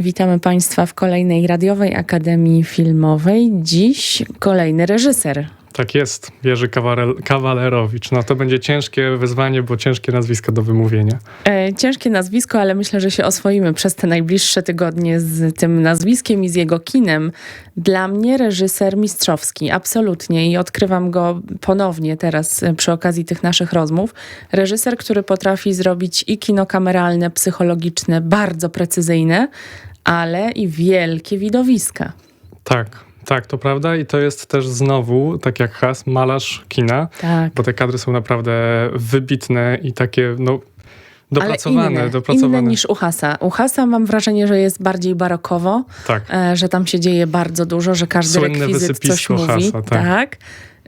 Witamy Państwa w kolejnej radiowej Akademii Filmowej. Dziś kolejny reżyser. Tak jest, Jerzy Kawale- Kawalerowicz. No to będzie ciężkie wyzwanie, bo ciężkie nazwisko do wymówienia. E, ciężkie nazwisko, ale myślę, że się oswoimy przez te najbliższe tygodnie z tym nazwiskiem i z jego kinem. Dla mnie reżyser mistrzowski, absolutnie. I odkrywam go ponownie teraz e, przy okazji tych naszych rozmów. Reżyser, który potrafi zrobić i kino kameralne, psychologiczne, bardzo precyzyjne, ale i wielkie widowiska. Tak, tak, to prawda i to jest też znowu, tak jak Has, malarz kina, Tak. bo te kadry są naprawdę wybitne i takie, no, dopracowane. Ale inne, dopracowane. inne niż u Hasa. U Hasa mam wrażenie, że jest bardziej barokowo, Tak. e, że tam się dzieje bardzo dużo, że każdy Słynne rekwizyt coś wysypisko mówi. Hasa, tak.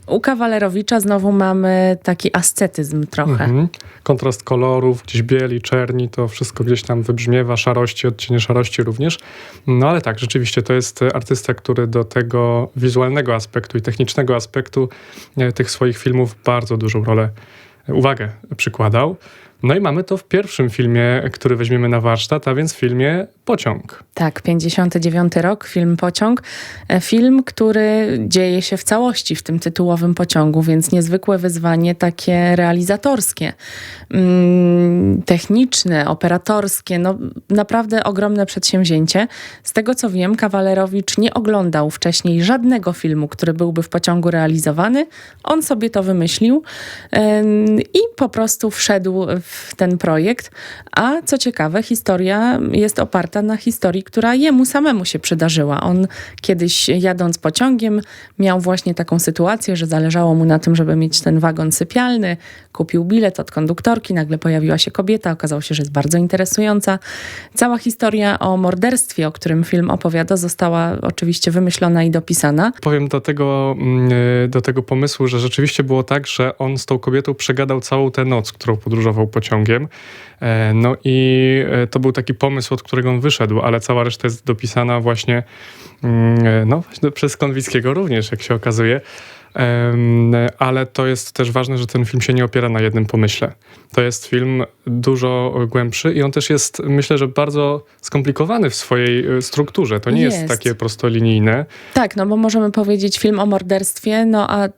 U Kawalerowicza znowu mamy taki ascetyzm trochę. Mhm. Kontrast kolorów, gdzieś bieli, czerni, to wszystko gdzieś tam wybrzmiewa, szarości, odcienie szarości również. No ale tak, rzeczywiście to jest artysta, który do tego wizualnego aspektu i technicznego aspektu e, tych swoich filmów bardzo dużą rolę, e, uwagę przykładał. No i mamy to w pierwszym filmie, który weźmiemy na warsztat, a więc w filmie Pociąg. Tak, 59 rok, film Pociąg. E, Film, który dzieje się w całości w tym tytułowym pociągu, więc niezwykłe wyzwanie takie realizatorskie, mm, techniczne, operatorskie, no naprawdę ogromne przedsięwzięcie. Z tego co wiem, Kawalerowicz nie oglądał wcześniej żadnego filmu, który byłby w pociągu realizowany. On sobie to wymyślił i po prostu wszedł w ten projekt. A co ciekawe, historia jest oparta na historii, która jemu samemu się przydarzyła. On kiedyś jadąc pociągiem miał właśnie taką sytuację, że zależało mu na tym, żeby mieć ten wagon sypialny. Kupił bilet od konduktorki, nagle pojawiła się kobieta, okazało się, że jest bardzo interesująca. Cała historia o morderstwie, o którym film opowiada, została oczywiście wymyślona i dopisana. Powiem do tego, mm, do tego pomysłu, że rzeczywiście było tak, że on z tą kobietą przegadał całą tę noc, którą podróżował pociągiem. E, No i e, to był taki pomysł, od którego on wyszedł, ale cała reszta jest dopisana właśnie, mm, e, no, właśnie przez Konwickiego również, jak się okazuje. Ale to jest też ważne, że ten film się nie opiera na jednym pomyśle. To jest film dużo głębszy i on też jest, myślę, że bardzo skomplikowany w swojej e, strukturze. To nie jest, Jest. takie prostolinijne. Tak, no bo możemy powiedzieć film o morderstwie, no a e,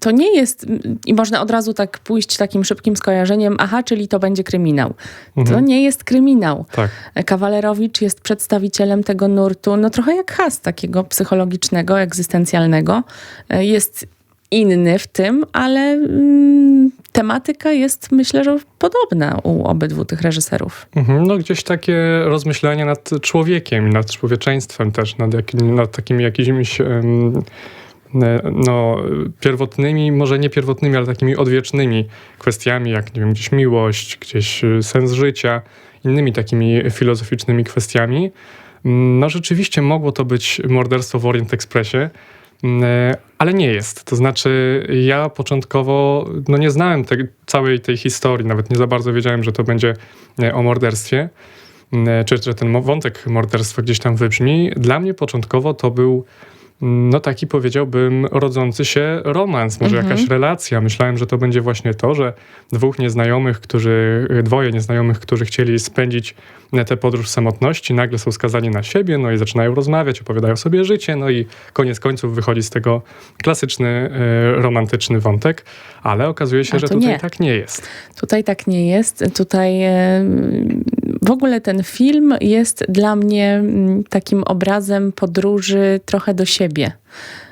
to nie jest, i można od razu tak pójść takim szybkim skojarzeniem, aha, czyli to będzie kryminał. To Mhm. nie jest kryminał. Tak. Kawalerowicz jest przedstawicielem tego nurtu, no trochę jak Has, takiego psychologicznego, egzystencjalnego. E, Jest inny w tym, ale mm, tematyka jest myślę, że podobna u obydwu tych reżyserów. Mhm, No gdzieś takie rozmyślania nad człowiekiem, nad człowieczeństwem też, nad, jakim, nad takimi jakimiś e, no, pierwotnymi, może nie pierwotnymi, ale takimi odwiecznymi kwestiami, jak nie wiem, gdzieś miłość, gdzieś e, sens życia, innymi takimi filozoficznymi kwestiami. Mm, No rzeczywiście mogło to być morderstwo w Orient Expressie, ale nie jest. To znaczy ja początkowo no nie znałem tej, całej tej historii, nawet nie za bardzo wiedziałem, że to będzie e, o morderstwie, mm, czy że ten wątek morderstwa gdzieś tam wybrzmi. Dla mnie początkowo to był mm, no taki powiedziałbym rodzący się romans, może Mhm. jakaś relacja. Myślałem, że to będzie właśnie to, że dwóch nieznajomych, którzy, dwoje nieznajomych, którzy chcieli spędzić e, tę podróż w samotności, nagle są skazani na siebie, no i zaczynają rozmawiać, opowiadają sobie życie, no i koniec końców wychodzi z tego klasyczny, e, romantyczny wątek, ale okazuje się, że tutaj nie. tak nie jest. Tutaj tak nie jest. Tutaj w ogóle ten film jest dla mnie mm, takim obrazem podróży trochę do siebie.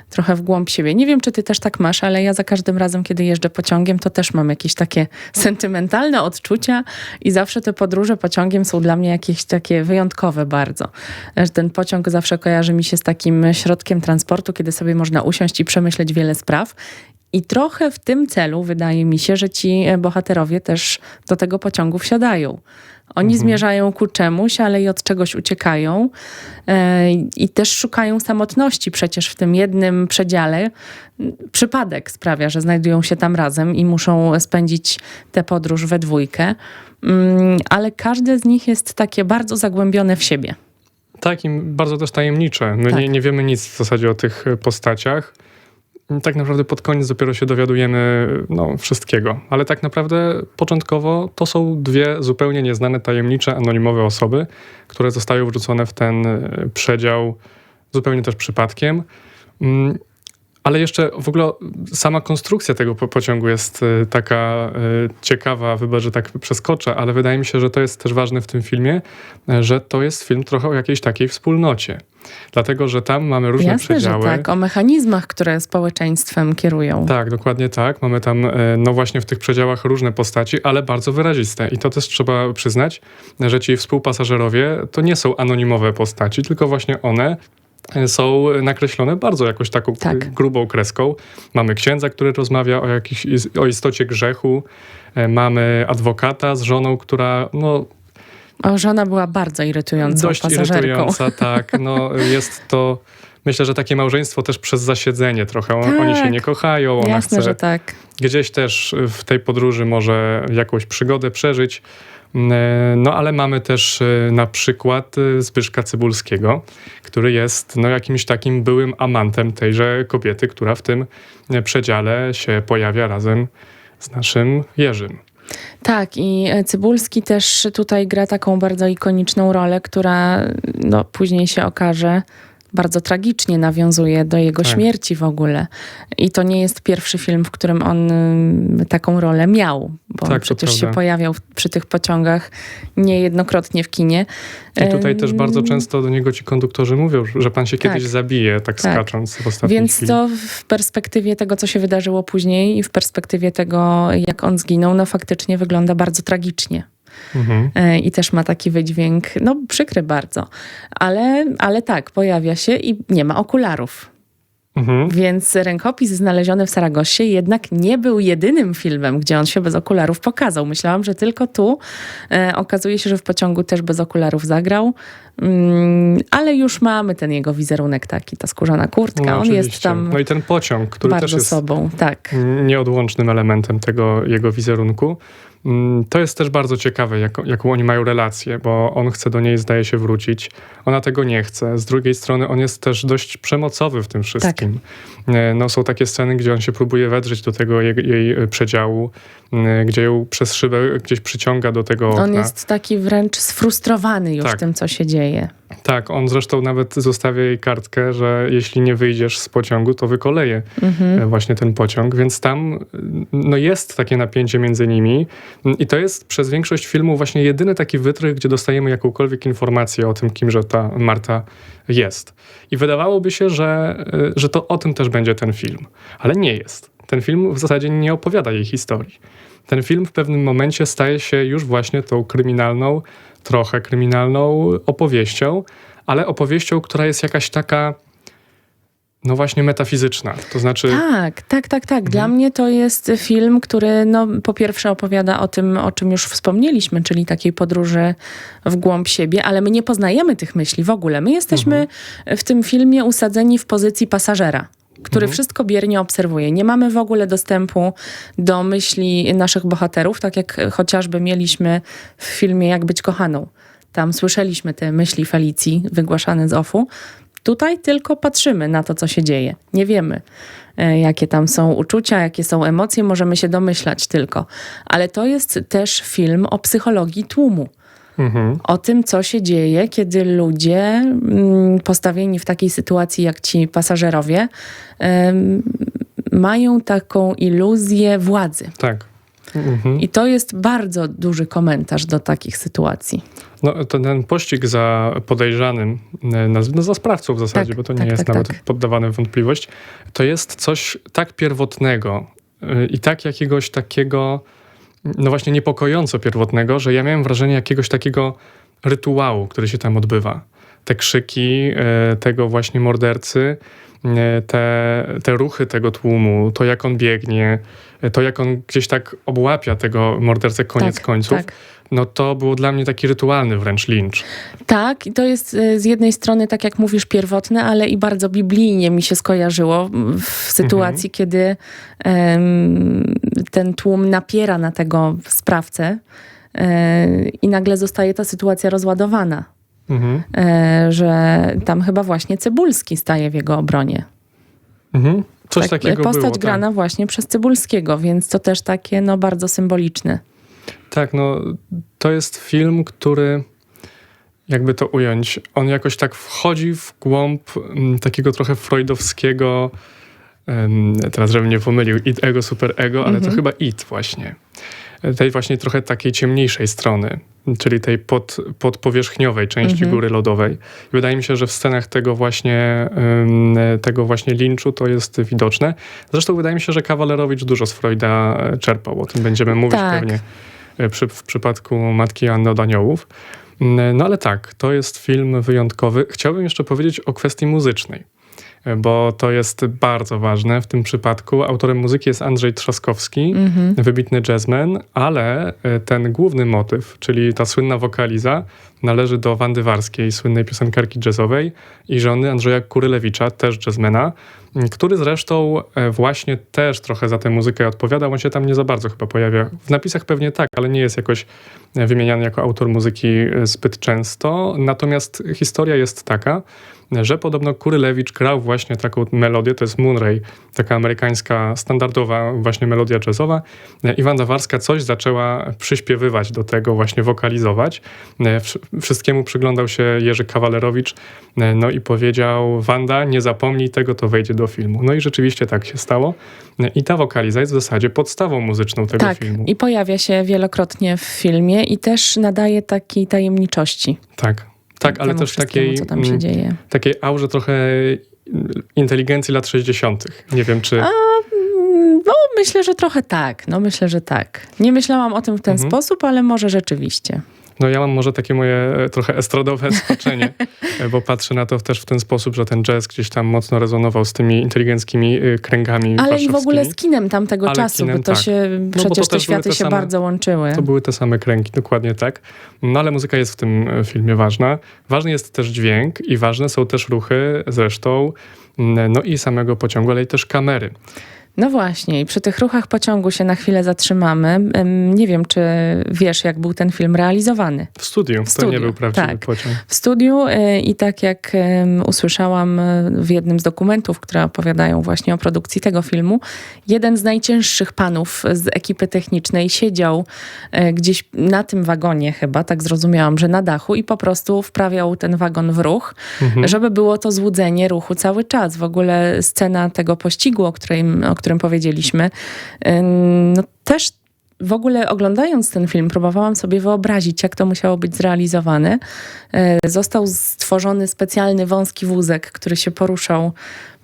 Trochę w głąb siebie. Nie wiem, czy ty też tak masz, ale ja za każdym razem, kiedy jeżdżę pociągiem, to też mam jakieś takie sentymentalne odczucia i zawsze te podróże pociągiem są dla mnie jakieś takie wyjątkowe bardzo. Ten pociąg zawsze kojarzy mi się z takim środkiem transportu, kiedy sobie można usiąść i przemyśleć wiele spraw. I trochę w tym celu wydaje mi się, że ci e, bohaterowie też do tego pociągu wsiadają. Oni zmierzają ku czemuś, ale i od czegoś uciekają e, i też szukają samotności. Przecież w tym jednym przedziale przypadek sprawia, że znajdują się tam razem i muszą spędzić tę podróż we dwójkę. Mm, Ale każde z nich jest takie bardzo zagłębione w siebie. Tak, i bardzo też tajemnicze. My Tak. nie, nie wiemy nic w zasadzie o tych e, postaciach. Tak naprawdę pod koniec dopiero się dowiadujemy no, wszystkiego. Ale tak naprawdę początkowo to są dwie zupełnie nieznane, tajemnicze, anonimowe osoby, które zostają wrzucone w ten e, przedział zupełnie też przypadkiem. Ale jeszcze w ogóle sama konstrukcja tego po- pociągu jest e, taka e, ciekawa, wybacz, że tak przeskoczę, ale wydaje mi się, że to jest też ważne w tym filmie, e, że to jest film trochę o jakiejś takiej wspólnocie. Dlatego, że tam mamy różne Jasne, że przedziały. tak. O mechanizmach, które społeczeństwem kierują. Tak, dokładnie tak. Mamy tam, no właśnie w tych przedziałach różne postaci, ale bardzo wyraziste. I to też trzeba przyznać, że ci współpasażerowie to nie są anonimowe postaci, tylko właśnie one są nakreślone bardzo jakoś taką Tak. grubą kreską. Mamy księdza, który rozmawia o, jakiś, o istocie grzechu. E, Mamy adwokata z żoną, która no, O, żona była bardzo irytującą dość pasażerką. irytująca. Tak, no jest to... Myślę, że takie małżeństwo też przez zasiedzenie trochę. On- Oni się Tak. nie kochają, ona Jasne, chce że tak. gdzieś też w tej podróży może jakąś przygodę przeżyć. Mm, No ale mamy też e, na przykład e, Zbyszka Cybulskiego, który jest no, jakimś takim byłym amantem tejże kobiety, która w tym e, przedziale się pojawia razem z naszym Jerzym. Tak, i e, Cybulski też tutaj gra taką bardzo ikoniczną rolę, która no, później się okaże bardzo tragicznie nawiązuje do jego Tak. śmierci w ogóle. I to nie jest pierwszy film, w którym on ym, taką rolę miał, bo Tak, przecież się pojawiał przy tych pociągach niejednokrotnie w kinie. I tutaj też bardzo często do niego ci konduktorzy mówią, że pan się kiedyś Tak. zabije, tak, Tak. skacząc w ostatniej Więc chwili. to w perspektywie tego, co się wydarzyło później i w perspektywie tego, jak on zginął, no faktycznie wygląda bardzo tragicznie. Mhm. E, I też ma taki wydźwięk, no przykry bardzo. Ale, ale tak, pojawia się i nie ma okularów. Mhm. Więc rękopis znaleziony w Saragossie jednak nie był jedynym filmem, gdzie on się bez okularów pokazał. Myślałam, że tylko tu. E, okazuje się, że w pociągu też bez okularów zagrał. Mm, ale już mamy ten jego wizerunek taki, ta skórzana kurtka. No, on oczywiście. jest tam No i ten pociąg, który też jest sobą. Tak. nieodłącznym elementem tego jego wizerunku. Mm, To jest też bardzo ciekawe, jak, jaką oni mają relację, bo on chce do niej, zdaje się, wrócić. Ona tego nie chce. Z drugiej strony on jest też dość przemocowy w tym wszystkim. E, No, są takie sceny, gdzie on się próbuje wedrzeć do tego jej, jej e, przedziału, m, gdzie ją przez szybę gdzieś przyciąga do tego okna. On jest taki wręcz sfrustrowany już Tak. tym, co się dzieje. Tak, on zresztą nawet zostawia jej kartkę, że jeśli nie wyjdziesz z pociągu, to wykoleje Mhm. e, właśnie ten pociąg, więc tam no jest takie napięcie między nimi i to jest przez większość filmu właśnie jedyny taki wytrych, gdzie dostajemy jakąkolwiek informację o tym, kimże ta Marta jest. I wydawałoby się, że, e, że to o tym też będzie ten film, ale nie jest. Ten film w zasadzie nie opowiada jej historii. Ten film w pewnym momencie staje się już właśnie tą kryminalną, trochę kryminalną opowieścią, ale opowieścią, która jest jakaś taka, no właśnie metafizyczna. To znaczy, Tak, tak, tak, tak. Dla Mhm. mnie to jest film, który no, po pierwsze opowiada o tym, o czym już wspomnieliśmy, czyli takiej podróży w głąb siebie, ale my nie poznajemy tych myśli w ogóle. My jesteśmy w tym filmie usadzeni w pozycji pasażera. Który Mhm. wszystko biernie obserwuje. Nie mamy w ogóle dostępu do myśli naszych bohaterów, tak jak chociażby mieliśmy w filmie Jak być kochaną. Tam słyszeliśmy te myśli Felicji wygłaszane z OFU. Tutaj tylko patrzymy na to, co się dzieje. Nie wiemy, e, jakie tam są uczucia, jakie są emocje, możemy się domyślać tylko. Ale to jest też film o psychologii tłumu. Mhm, O tym, co się dzieje, kiedy ludzie mm, postawieni w takiej sytuacji jak ci pasażerowie mają taką iluzję władzy. tak. Mhm. I to jest bardzo duży komentarz do takich sytuacji. No, to ten pościg za podejrzanym, e, no za sprawcą w zasadzie, Tak, bo to nie tak, jest tak, nawet tak. poddawane w wątpliwość, to jest coś tak pierwotnego e, i tak jakiegoś takiego, no właśnie niepokojąco pierwotnego, że ja miałem wrażenie jakiegoś takiego rytuału, który się tam odbywa. Te krzyki e, tego właśnie mordercy, e, te, te ruchy tego tłumu, to jak on biegnie, e, to jak on gdzieś tak obłapia tego mordercę koniec tak, końców, Tak. No to było dla mnie taki rytualny wręcz lincz. Tak, i to jest e, z jednej strony, tak jak mówisz, pierwotne, ale i bardzo biblijnie mi się skojarzyło w sytuacji, kiedy em, ten tłum napiera na tego sprawcę e, i nagle zostaje ta sytuacja rozładowana. Mhm. E, że tam chyba właśnie Cebulski staje w jego obronie. Mhm. Coś takiego Postać było, tak. grana właśnie przez Cybulskiego, więc to też takie no, bardzo symboliczne. Tak, no to jest film, który jakby to ująć, on jakoś tak wchodzi w głąb mm, takiego trochę freudowskiego, em, teraz żebym nie pomylił, id, ego, super ego, ale to Mhm. chyba id właśnie. Tej właśnie trochę takiej ciemniejszej strony, czyli tej pod, podpowierzchniowej części Mhm. góry lodowej. I wydaje mi się, że w scenach tego właśnie, tego właśnie linczu to jest widoczne. Zresztą wydaje mi się, że Kawalerowicz dużo z Freuda e, czerpał. O tym będziemy mówić Tak. pewnie przy, w przypadku Matki Anny od Aniołów. Mm, No ale tak, to jest film wyjątkowy. Chciałbym jeszcze powiedzieć o kwestii muzycznej, e, bo to jest bardzo ważne w tym przypadku. Autorem muzyki jest Andrzej Trzaskowski, Mhm. wybitny jazzman, ale e, ten główny motyw, czyli ta słynna wokaliza, należy do Wandy Warskiej, słynnej piosenkarki jazzowej i żony Andrzeja Kurylewicza, też jazzmana, m, który zresztą e, właśnie też trochę za tę muzykę odpowiada. On się tam nie za bardzo chyba pojawia. W napisach pewnie tak, ale nie jest jakoś e, wymieniany jako autor muzyki e, zbyt często. Natomiast historia jest taka, że podobno Kurylewicz grał właśnie taką melodię, to jest Moonray, taka amerykańska, standardowa właśnie melodia jazzowa. I Wanda Warska coś zaczęła przyśpiewywać do tego, właśnie wokalizować. Wsz- Wszystkiemu przyglądał się Jerzy Kawalerowicz, e, no i powiedział, Wanda, nie zapomnij tego, to wejdzie do filmu. No i rzeczywiście tak się stało. E, I ta wokaliza jest w zasadzie podstawą muzyczną tego Tak, filmu. i pojawia się wielokrotnie w filmie i też nadaje takiej tajemniczości. Tak, tak, ale też takiej, co tam się mm, dzieje. takiej aurze trochę inteligencji lat 60. Nie wiem, czy... A, mm, No, myślę, że trochę tak. No, myślę, że tak. Nie myślałam o tym w ten Mhm. sposób, ale może rzeczywiście. No ja mam może takie moje e, trochę estradowe skoczenie, e, bo patrzę na to też w ten sposób, że ten jazz gdzieś tam mocno rezonował z tymi inteligenckimi e, kręgami Ale i w ogóle z kinem tamtego Ale czasu, kinem bo to tak. się bo przecież to te światy te się same- bardzo łączyły. To były te same kręgi, dokładnie tak. No ale muzyka jest w tym filmie ważna. Ważny jest też dźwięk i ważne są też ruchy zresztą, no i samego pociągu, ale i też kamery. No właśnie, i przy tych ruchach pociągu się na chwilę zatrzymamy. Nie wiem, czy wiesz, jak był ten film realizowany. W studiu, to nie studiu, był prawdziwy tak. pociąg. W studiu e, i tak jak usłyszałam e, w jednym z dokumentów, które opowiadają właśnie o produkcji tego filmu, jeden z najcięższych panów z ekipy technicznej siedział e, gdzieś na tym wagonie chyba, tak zrozumiałam, że na dachu i po prostu wprawiał ten wagon w ruch, Mhm. żeby było to złudzenie ruchu cały czas. W ogóle scena tego pościgu, o którym, o którym powiedzieliśmy, ym, no też w ogóle oglądając ten film, próbowałam sobie wyobrazić, jak to musiało być zrealizowane. E, Został stworzony specjalny wąski wózek, który się poruszał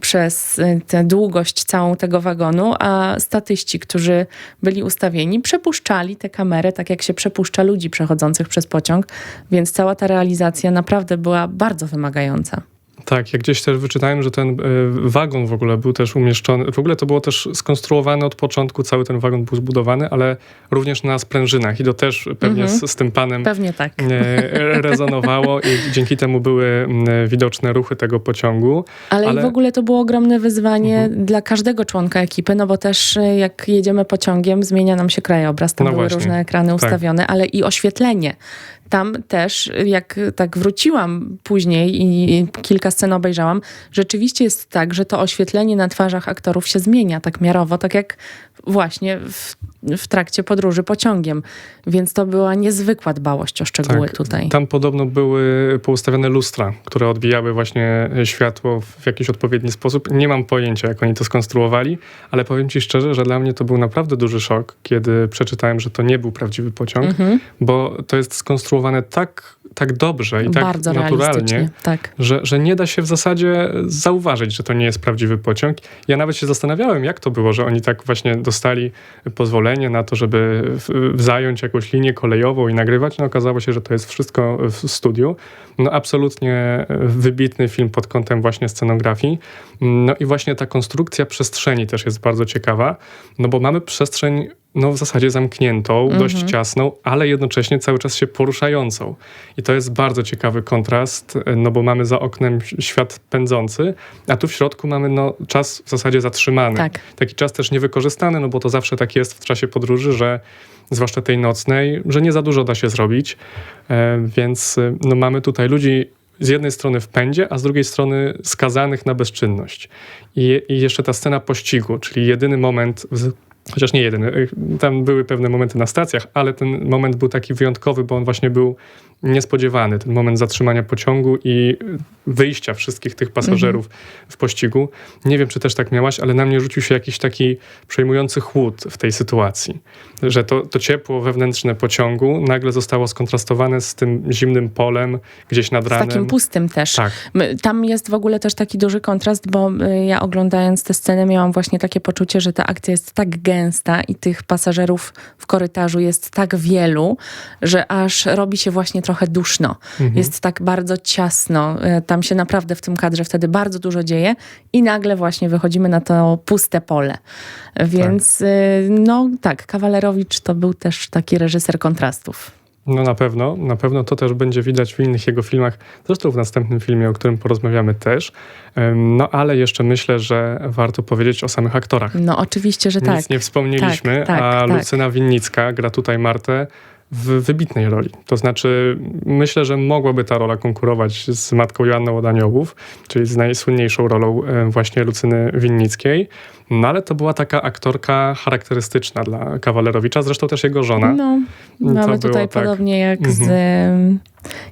przez e, tę długość całą tego wagonu, a statyści, którzy byli ustawieni, przepuszczali tę kamerę tak, jak się przepuszcza ludzi przechodzących przez pociąg, więc cała ta realizacja naprawdę była bardzo wymagająca. Tak, ja gdzieś też wyczytałem, że ten e, wagon w ogóle był też umieszczony, w ogóle to było też skonstruowane od początku, cały ten wagon był zbudowany, ale również na sprężynach i to też pewnie Mhm. z, z tym panem Pewnie tak. e, rezonowało i dzięki temu były widoczne ruchy tego pociągu. Ale, Ale- i w ogóle to było ogromne wyzwanie Mhm. dla każdego członka ekipy, no bo też e, jak jedziemy pociągiem, zmienia nam się krajobraz, tam No były właśnie, różne ekrany tak. ustawione, ale i oświetlenie. Tam też, jak tak wróciłam później i kilka scen obejrzałam, rzeczywiście jest tak, że to oświetlenie na twarzach aktorów się zmienia tak miarowo, tak jak właśnie w, w trakcie podróży pociągiem. Więc to była niezwykła dbałość o szczegóły Tak, tutaj. Tam podobno były poustawiane lustra, które odbijały właśnie światło w jakiś odpowiedni sposób. Nie mam pojęcia, jak oni to skonstruowali, ale powiem ci szczerze, że dla mnie to był naprawdę duży szok, kiedy przeczytałem, że to nie był prawdziwy pociąg, Mhm. bo to jest skonstruowane зборуване так tak dobrze i tak Bardzo naturalnie, realistycznie. Tak. że, że nie da się w zasadzie zauważyć, że to nie jest prawdziwy pociąg. Ja nawet się zastanawiałem, jak to było, że oni tak właśnie dostali pozwolenie na to, żeby zająć jakąś linię kolejową i nagrywać. No okazało się, że to jest wszystko w studiu. No absolutnie wybitny film pod kątem właśnie scenografii. No i właśnie ta konstrukcja przestrzeni też jest bardzo ciekawa, no bo mamy przestrzeń no w zasadzie zamkniętą, dość ciasną, ale jednocześnie cały czas się poruszającą. I to jest bardzo ciekawy kontrast, no bo mamy za oknem świat pędzący, a tu w środku mamy no, czas w zasadzie zatrzymany. Tak. Taki czas też niewykorzystany, no bo to zawsze tak jest w czasie podróży, że zwłaszcza tej nocnej, że nie za dużo da się zrobić. E, więc e, no, mamy tutaj ludzi z jednej strony w pędzie, a z drugiej strony skazanych na bezczynność. I, i jeszcze ta scena pościgu, czyli jedyny moment, chociaż nie jedyny, y, tam były pewne momenty na stacjach, ale ten moment był taki wyjątkowy, bo on właśnie był niespodziewany. Ten moment zatrzymania pociągu i wyjścia wszystkich tych pasażerów w pościgu. Nie wiem, czy też tak miałaś, ale na mnie rzucił się jakiś taki przejmujący chłód w tej sytuacji. Że to, to ciepło wewnętrzne pociągu nagle zostało skontrastowane z tym zimnym polem gdzieś nad Z ranem. takim pustym też. Tak. Tam jest w ogóle też taki duży kontrast, bo y, ja oglądając tę scenę miałam właśnie takie poczucie, że ta akcja jest tak gęsta i tych pasażerów w korytarzu jest tak wielu, że aż robi się właśnie trochę duszno. Mhm. Jest tak bardzo ciasno. Y, Tam się naprawdę w tym kadrze wtedy bardzo dużo dzieje i nagle właśnie wychodzimy na to puste pole. Więc y, no tak, Kawalerowicz to był też taki reżyser kontrastów. No na pewno, na pewno to też będzie widać w innych jego filmach, zresztą w następnym filmie, o którym porozmawiamy też. No ale jeszcze myślę, że warto powiedzieć o samych aktorach. No oczywiście, że tak. Nic nie wspomnieliśmy, Tak, tak, a tak. Lucyna Winnicka gra tutaj Martę w wybitnej roli. To znaczy, myślę, że mogłaby ta rola konkurować z matką Joanną od Aniołów, czyli z najsłynniejszą rolą e, właśnie Lucyny Winnickiej. No ale to była taka aktorka charakterystyczna dla Kawalerowicza, zresztą też jego żona. No, mamy było tutaj tak. podobnie jak z Mhm. em,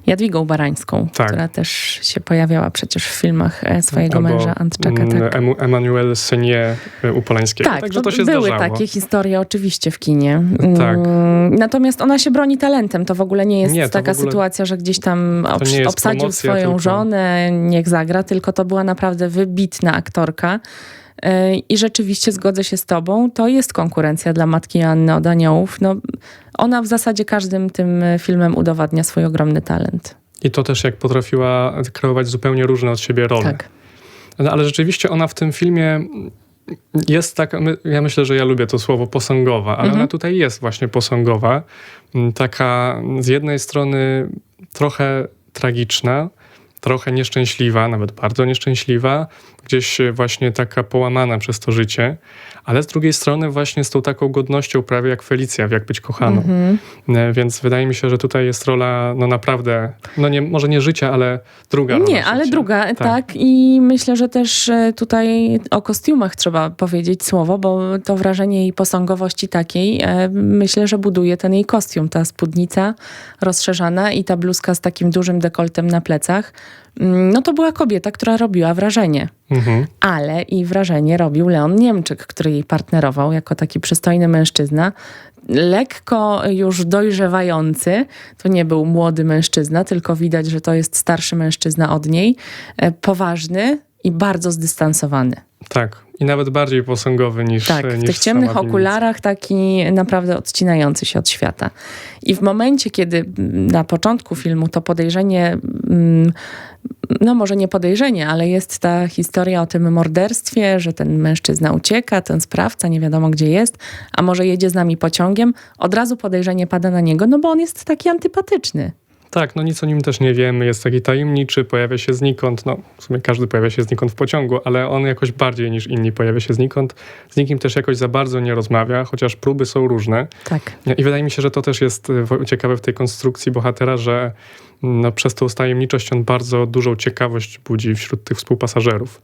Jadwigą Barańską, Tak. która też się pojawiała przecież w filmach e, swojego Albo, męża Antczaka. mm, Tak, Emu- Emmanuel Senie y, u Polańskiego. tak Także to, to się były zdarzało. takie historie oczywiście w kinie. Tak. Mm, Natomiast ona się broni talentem. To w ogóle nie jest Nie, taka sytuacja, że gdzieś tam obsadził swoją tylko- żonę, niech zagra, tylko to była naprawdę wybitna aktorka. E, I rzeczywiście zgodzę się z tobą, to jest konkurencja dla matki Anny od Aniołów. No, ona w zasadzie każdym tym e, filmem udowadnia swój ogromny talent. I to też jak potrafiła kreować zupełnie różne od siebie role. Tak. No, ale rzeczywiście ona w tym filmie jest taka, my- ja myślę, że ja lubię to słowo posągowa, ale Mhm. ona tutaj jest właśnie posągowa. Mm, Taka z jednej strony trochę tragiczna, trochę nieszczęśliwa, nawet bardzo nieszczęśliwa, gdzieś właśnie taka połamana przez to życie, ale z drugiej strony właśnie z tą taką godnością prawie jak Felicja, w jak być kochaną. Mhm. E, Więc wydaje mi się, że tutaj jest rola, no naprawdę, no nie, może nie życia, ale druga rola Nie, ale życia. druga, tak. I myślę, że też e, tutaj o kostiumach trzeba powiedzieć słowo, bo to wrażenie jej posągowości takiej, e, myślę, że buduje ten jej kostium. Ta spódnica rozszerzana i ta bluzka z takim dużym dekoltem na plecach. Mm, No to była kobieta, która robiła wrażenie. Mhm. Ale i wrażenie robił Leon Niemczyk, który jej partnerował jako taki przystojny mężczyzna. Lekko już dojrzewający, to nie był młody mężczyzna, tylko widać, że to jest starszy mężczyzna od niej. E, Poważny i bardzo zdystansowany. Tak. I nawet bardziej posągowy niż Tak, niż w tych ciemnych okularach taki naprawdę odcinający się od świata. I w momencie, kiedy na początku filmu to podejrzenie, mm, no może nie podejrzenie, ale jest ta historia o tym morderstwie, że ten mężczyzna ucieka, ten sprawca nie wiadomo gdzie jest, a może jedzie z nami pociągiem, od razu podejrzenie pada na niego, no bo on jest taki antypatyczny. Tak, no nic o nim też nie wiemy, jest taki tajemniczy, pojawia się znikąd, no w sumie każdy pojawia się znikąd w pociągu, ale on jakoś bardziej niż inni pojawia się znikąd, z nikim też jakoś za bardzo nie rozmawia, chociaż próby są różne. Tak. I wydaje mi się, że to też jest e, ciekawe w tej konstrukcji bohatera, że no, przez tą tajemniczość on bardzo dużą ciekawość budzi wśród tych współpasażerów.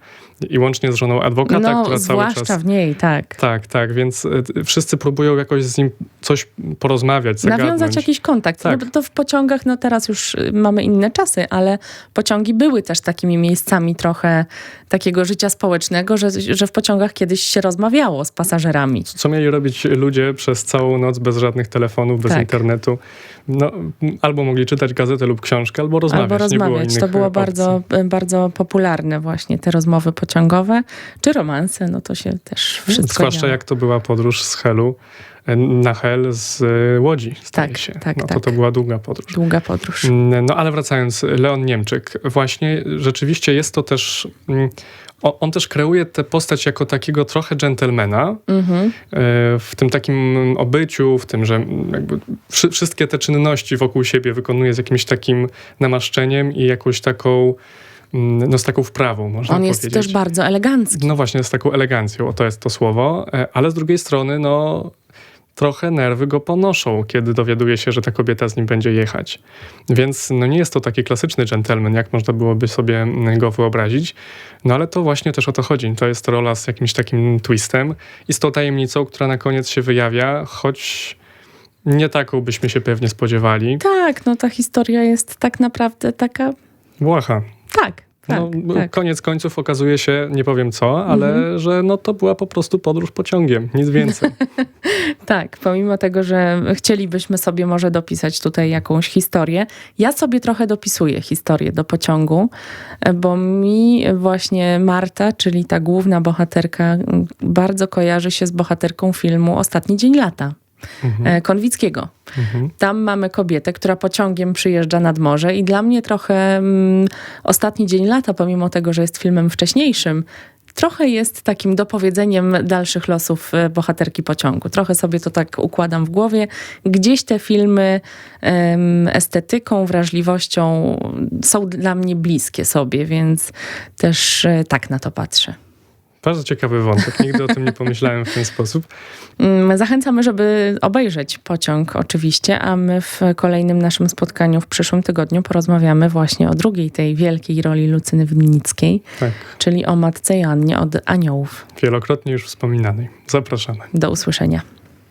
I łącznie z żoną adwokata, No, która cały zwłaszcza czas... w niej, tak. Tak, tak, więc e, wszyscy próbują jakoś z nim coś porozmawiać, zagadnąć. Nawiązać jakiś kontakt. Tak. No, to w pociągach, no teraz już y, mamy inne czasy, ale pociągi były też takimi miejscami trochę takiego życia społecznego, że, że w pociągach kiedyś się rozmawiało z pasażerami. Co mieli robić ludzie przez całą noc bez żadnych telefonów, bez Tak. internetu? No, albo mogli czytać gazetę lub książkę, albo rozmawiać. Albo było rozmawiać. innych To było e, opcji. bardzo, y, bardzo popularne właśnie, te rozmowy pociągowe. Czy romanse, no to się też wszystko Zwłaszcza działo. jak to była podróż z Helu e, na Hel z e, Łodzi, Tak, się. tak, no, to tak. to była długa podróż. Długa podróż. Mm, No ale wracając, Leon Niemczyk, właśnie rzeczywiście jest to też, mm, on też kreuje tę postać jako takiego trochę dżentelmena, Mhm. e, w tym takim obyciu, w tym, że wszystkie te czynności wokół siebie wykonuje z jakimś takim namaszczeniem i jakąś taką, mm, no z taką wprawą, można On jest powiedzieć. też bardzo elegancki. No właśnie, z taką elegancją, o to jest to słowo, e, ale z drugiej strony, no trochę nerwy go ponoszą, kiedy dowiaduje się, że ta kobieta z nim będzie jechać. Więc no nie jest to taki klasyczny gentleman, jak można byłoby sobie go wyobrazić. No ale to właśnie też o to chodzi. To jest rola z jakimś takim twistem i z tą tajemnicą, która na koniec się wyjawia, choć nie taką byśmy się pewnie spodziewali. Tak, no ta historia jest tak naprawdę taka. Błaha. Tak, tak. no, tak. Koniec końców okazuje się, nie powiem co, ale że no, to była po prostu podróż pociągiem, nic więcej. Tak, pomimo tego, że chcielibyśmy sobie może dopisać tutaj jakąś historię, ja sobie trochę dopisuję historię do pociągu, bo mi właśnie Marta, czyli ta główna bohaterka, bardzo kojarzy się z bohaterką filmu Ostatni Dzień Lata. E, Konwickiego. Mhm. Tam mamy kobietę, która pociągiem przyjeżdża nad morze i dla mnie trochę mm, Ostatni Dzień Lata, pomimo tego, że jest filmem wcześniejszym, trochę jest takim dopowiedzeniem dalszych losów e, bohaterki pociągu. Trochę sobie to tak układam w głowie. Gdzieś te filmy estetyką, wrażliwością są dla mnie bliskie sobie, więc też e, tak na to patrzę. Bardzo ciekawy wątek, nigdy o tym nie pomyślałem w ten sposób. Mm, Zachęcamy, żeby obejrzeć pociąg oczywiście, a my w kolejnym naszym spotkaniu w przyszłym tygodniu porozmawiamy właśnie o drugiej tej wielkiej roli Lucyny Winnickiej, Tak, czyli o matce Joannie od Aniołów. wielokrotnie już wspominanej. Zapraszamy. Do usłyszenia.